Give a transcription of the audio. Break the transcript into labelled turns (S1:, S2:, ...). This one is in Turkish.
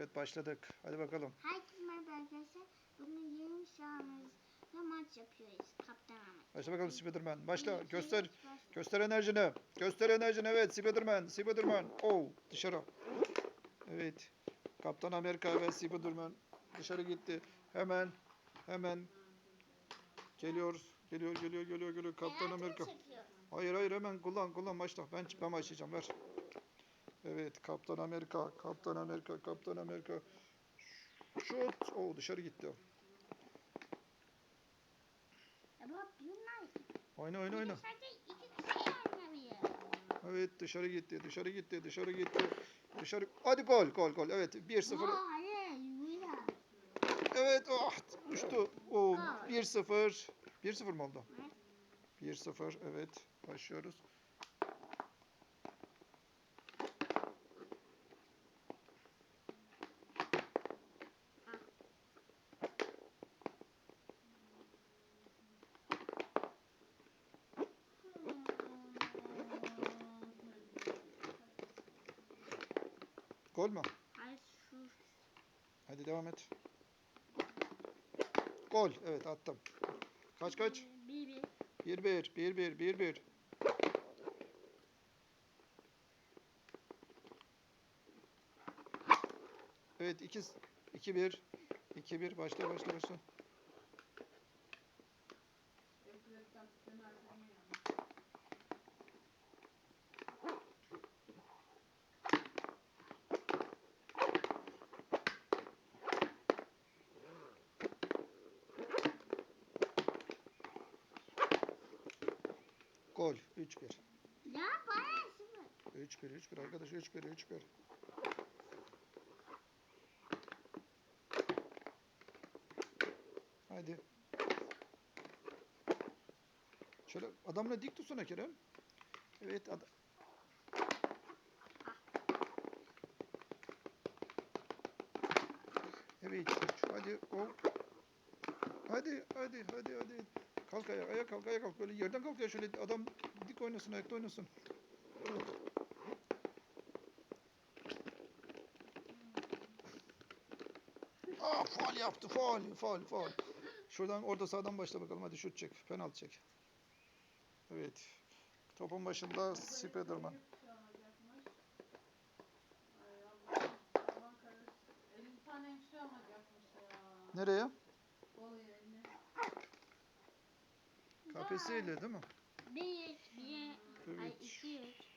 S1: Evet başladık. Hadi bakalım.
S2: Herkese arkadaşlar. Bugün yeni sahamızda maç yapıyoruz. Kaptan Ahmet.
S1: Başla bakalım Spiderman. Başla. Göster. Göster enerjini. Göster enerjini. Evet Spiderman. Spiderman. Oh dışarı. Evet. Kaptan Amerika ve Spiderman dışarı gitti. Hemen hemen geliyor. Geliyor geliyor geliyor geliyor. Kaptan Amerika. Hayır hayır hemen kullan kullan başla. Ben ben başlayacağım ver. Evet Kaptan Amerika. Kaptan Amerika. Kaptan Amerika. Şut. Oh dışarı gitti. o. Oyna oyna oyna. Evet dışarı gitti, dışarı gitti, dışarı gitti. Dışarı. Hadi gol, gol, gol. Evet 1-0.
S2: Aa, hayır. Yürüyor.
S1: Evet, düştü. Oh,
S2: Gol.
S1: 1-0. 1-0 mı oldu?
S2: Evet.
S1: 1-0. Evet, başlıyoruz. Gol mü?
S2: Hayır şu.
S1: Hadi devam et. Gol. Evet attım. Kaç kaç?
S2: Bir bir.
S1: 1-1, 1-1, 1-1. Evet 2 2-1. 2-1 başla başla başla. Gol 3-1.
S2: Ya bana sıfır.
S1: 3-1 3-1 arkadaş 3-1 3-1. Hadi. Şöyle adamla dik tutsana Kerem. Evet adam. Evet hadi o. Hadi hadi hadi hadi. Kalk ayağa, ayağa kalk, ayağa kalk. Böyle yerden kalk ya şöyle adam dik oynasın, ayakta oynasın. Ah faul yaptı, faul, faul, faul. Şuradan orta sahadan başla bakalım. Hadi şut çek, penaltı çek. Evet. Topun başında Spiderman. Nereye? İle değil mi?
S2: Bir, bir, ay iki, üç,